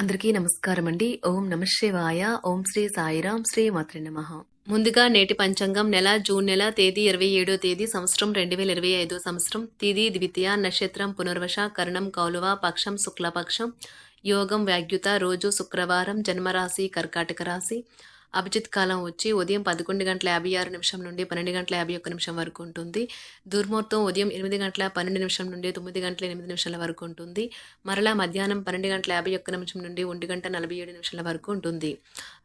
అందరికీ నమస్కారం అండి ఓం నమశివాయ ఓం శ్రీ సాయిరాం శ్రీ మాత్రి నమ. ముందుగా నేటి పంచాంగం నెల జూన్ నెల తేదీ ఇరవై ఏడో తేదీ సంవత్సరం రెండు వేల ఇరవై ఐదో సంవత్సరం. తిది ద్వితీయ నక్షత్రం పునర్వశ కరణం కౌలువ పక్షం శుక్లపక్షం. యోగం వ్యాగ్యుత రోజు శుక్రవారం జన్మరాశి కర్కాటక రాశి. అభిజిత్ కాలం వచ్చి ఉదయం పదకొండు గంటల యాభై ఆరు నిమిషం నుండి పన్నెండు గంటల యాభై ఒక్క నిమిషం వరకు ఉంటుంది. దుర్ముహూర్తం ఉదయం ఎనిమిది గంటల పన్నెండు నిమిషం నుండి తొమ్మిది గంటల ఎనిమిది నిమిషాల వరకు ఉంటుంది. మరలా మధ్యాహ్నం పన్నెండు గంటల యాభై ఒక్క నిమిషం నుండి ఒంటి గంట నలభై ఏడు నిమిషాల వరకు ఉంటుంది.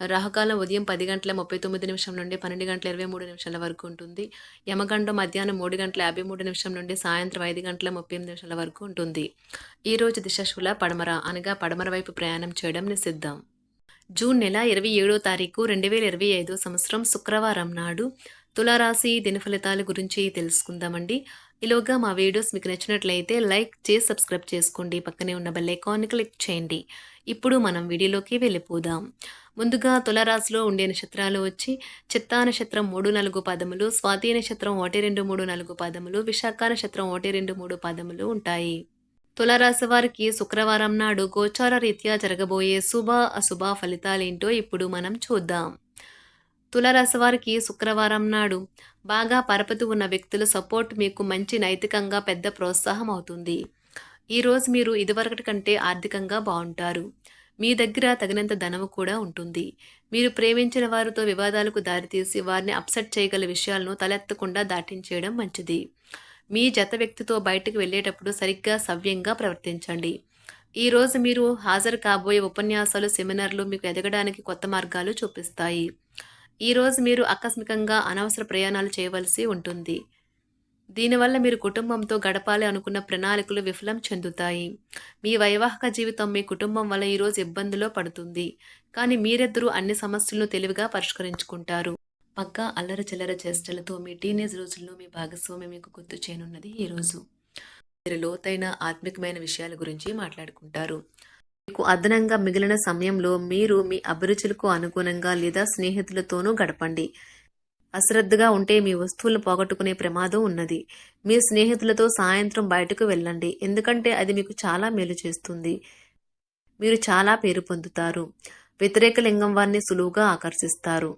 రాహుకాలం ఉదయం పది గంటల ముప్పై తొమ్మిది నిమిషం నుండి పన్నెండు గంటల ఇరవై మూడు నిమిషాల వరకు ఉంటుంది. యమగండం మధ్యాహ్నం మూడు గంటల యాభై మూడు నిమిషం నుండి సాయంత్రం ఐదు గంటల ముప్పై ఎనిమిది నిమిషాల వరకు ఉంటుంది. ఈ రోజు దిశశూల పడమర అనగా పడమర వైపు ప్రయాణం చేయడం నిషిద్ధం. జూన్ నెల ఇరవై ఏడో తారీఖు రెండు వేల ఇరవై ఐదో సంవత్సరం శుక్రవారం నాడు తులారాశి దినఫలితాల గురించి తెలుసుకుందామండి. ఈలోగా మా వీడియోస్ మీకు నచ్చినట్లయితే లైక్ చేసి సబ్స్క్రైబ్ చేసుకోండి. పక్కనే ఉన్న బెల్ ఐకాన్ని క్లిక్ చేయండి. ఇప్పుడు మనం వీడియోలోకి వెళ్ళిపోదాం. ముందుగా తులరాశిలో ఉండే నక్షత్రాలు వచ్చి చిత్తా నక్షత్రం మూడు నాలుగు పదములు స్వాతి నక్షత్రం ఒకటి రెండు మూడు నాలుగు పదములు విశాఖ నక్షత్రం ఒకటి రెండు మూడు పదములు ఉంటాయి. తులారాశి వారికి శుక్రవారం నాడు గోచార రీత్యా జరగబోయే శుభ అశుభ ఫలితాలేంటో ఇప్పుడు మనం చూద్దాం. తులారాశి వారికి శుక్రవారం నాడు బాగా పరపతి ఉన్న వ్యక్తుల సపోర్ట్ మీకు మంచి నైతికంగా పెద్ద ప్రోత్సాహం అవుతుంది. ఈరోజు మీరు ఇదివరకటి కంటే ఆర్థికంగా బాగుంటారు. మీ దగ్గర తగినంత ధనము కూడా ఉంటుంది. మీరు ప్రేమించిన వారితో వివాదాలకు దారితీసి వారిని అప్సెట్ చేయగల విషయాలను తలెత్తకుండా దాటించేయడం మంచిది. మీ జత వ్యక్తితో బయటకు వెళ్ళేటప్పుడు సరిగ్గా సవ్యంగా ప్రవర్తించండి. ఈ రోజు మీరు హాజరు కాబోయే ఉపన్యాసాలు సెమినార్లు మీకు ఎదగడానికి కొత్త మార్గాలు చూపిస్తాయి. ఈ రోజు మీరు ఆకస్మికంగా అనవసర ప్రయాణాలు చేయవలసి ఉంటుంది. దీనివల్ల మీరు కుటుంబంతో గడపాలి అనుకున్న ప్రణాళికలు విఫలం చెందుతాయి. మీ వైవాహిక జీవితం మీ కుటుంబం వల్ల ఈరోజు ఇబ్బందిలో పడుతుంది. కానీ మీరిద్దరూ అన్ని సమస్యలను తెలివిగా పరిష్కరించుకుంటారు. పక్కా అల్లర చిల్లర చేష్టలతో మీ టీనేజ్ రోజుల్లో మీ భాగస్వామి మీకు గుర్తు చేయనున్నది ఈరోజు మీరు లోతైన ఆత్మికమైన విషయాల గురించి మాట్లాడుకుంటారు. మీకు అదనంగా మిగిలిన సమయంలో మీరు మీ అభిరుచులకు అనుగుణంగా లేదా స్నేహితులతోనూ గడపండి. అశ్రద్ధగా ఉంటే మీ వస్తువులను పోగొట్టుకునే ప్రమాదం ఉన్నది. మీ స్నేహితులతో సాయంత్రం బయటకు వెళ్ళండి. ఎందుకంటే అది మీకు చాలా మేలు చేస్తుంది. మీరు చాలా పేరు పొందుతారు. వ్యతిరేక లింగం వారిని సులువుగా ఆకర్షిస్తారు.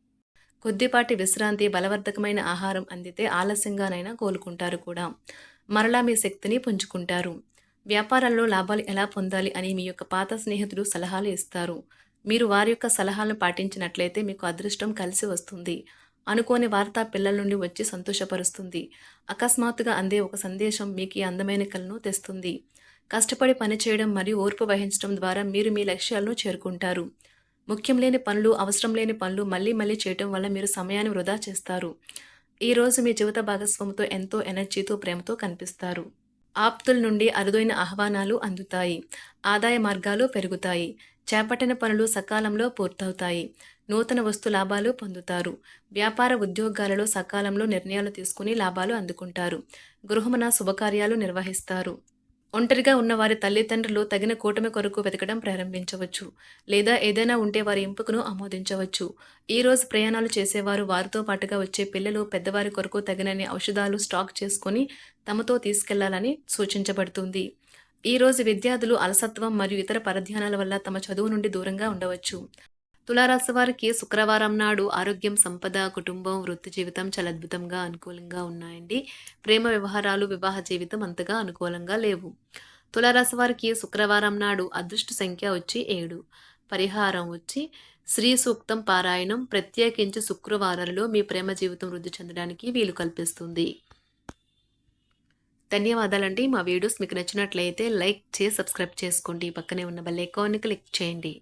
కొద్దిపాటి విశ్రాంతి బలవర్ధకమైన ఆహారం అందితే ఆలస్యంగానైనా కోలుకుంటారు కూడా. మరలా మీ శక్తిని పుంజుకుంటారు. వ్యాపారాల్లో లాభాలు ఎలా పొందాలి అని మీ యొక్క పాత స్నేహితులు సలహాలు ఇస్తారు. మీరు వారి యొక్క సలహాలను పాటించినట్లయితే మీకు అదృష్టం కలిసి వస్తుంది. అనుకోని వార్త పిల్లల నుండి వచ్చి సంతోషపరుస్తుంది. అకస్మాత్తుగా అందే ఒక సందేశం మీకు ఈ అందమైన కలను తెస్తుంది. కష్టపడి పనిచేయడం మరియు ఓర్పు వహించడం ద్వారా మీరు మీ లక్ష్యాలను చేరుకుంటారు. ముఖ్యం లేని పనులు అవసరం లేని పనులు మళ్ళీ మళ్ళీ చేయటం వల్ల మీరు సమయాన్ని వృధా చేస్తారు. ఈరోజు మీ జీవిత భాగస్వామితో ఎంతో ఎనర్జీతో ప్రేమతో కనిపిస్తారు. ఆప్తుల నుండి అరుదైన ఆహ్వానాలు అందుతాయి. ఆదాయ మార్గాలు పెరుగుతాయి. చేపట్టిన పనులు సకాలంలో పూర్తవుతాయి. నూతన వస్తు లాభాలు పొందుతారు. వ్యాపార ఉద్యోగాలలో సకాలంలో నిర్ణయాలు తీసుకుని లాభాలు అందుకుంటారు. గృహమున శుభకార్యాలు నిర్వహిస్తారు. ఒంటరిగా ఉన్న వారి తల్లిదండ్రులు తగిన కూటమి కొరకు వెతకడం ప్రారంభించవచ్చు లేదా ఏదైనా ఉంటే వారి ఎంపికను ఆమోదించవచ్చు. ఈరోజు ప్రయాణాలు చేసేవారు వారితో పాటుగా వచ్చే పిల్లలు పెద్దవారి కొరకు తగినన్ని ఔషధాలు స్టాక్ చేసుకొని తమతో తీసుకెళ్ళాలని సూచించబడుతుంది. ఈరోజు విద్యార్థులు అలసత్వం మరియు ఇతర పరధ్యానాల వల్ల తమ చదువు నుండి దూరంగా ఉండవచ్చు. తులారాశి వారికి శుక్రవారం నాడు ఆరోగ్యం సంపద కుటుంబం వృత్తి జీవితం చాలా అద్భుతంగా అనుకూలంగా ఉన్నాయండి. ప్రేమ వ్యవహారాలు వివాహ జీవితం అంతగా అనుకూలంగా లేవు. తులారాశి వారికి శుక్రవారం నాడు అదృష్ట సంఖ్య వచ్చి ఏడు. పరిహారం వచ్చి శ్రీ సూక్తం పారాయణం ప్రత్యేకించి శుక్రవారాలలో మీ ప్రేమ జీవితం వృద్ధి చెందడానికి వీలు కల్పిస్తుంది. ధన్యవాదాలండి. మా వీడియోస్ మీకు నచ్చినట్లయితే లైక్ చేసి సబ్స్క్రైబ్ చేసుకోండి. పక్కనే ఉన్న బెల్ ఐకాన్ని క్లిక్ చేయండి.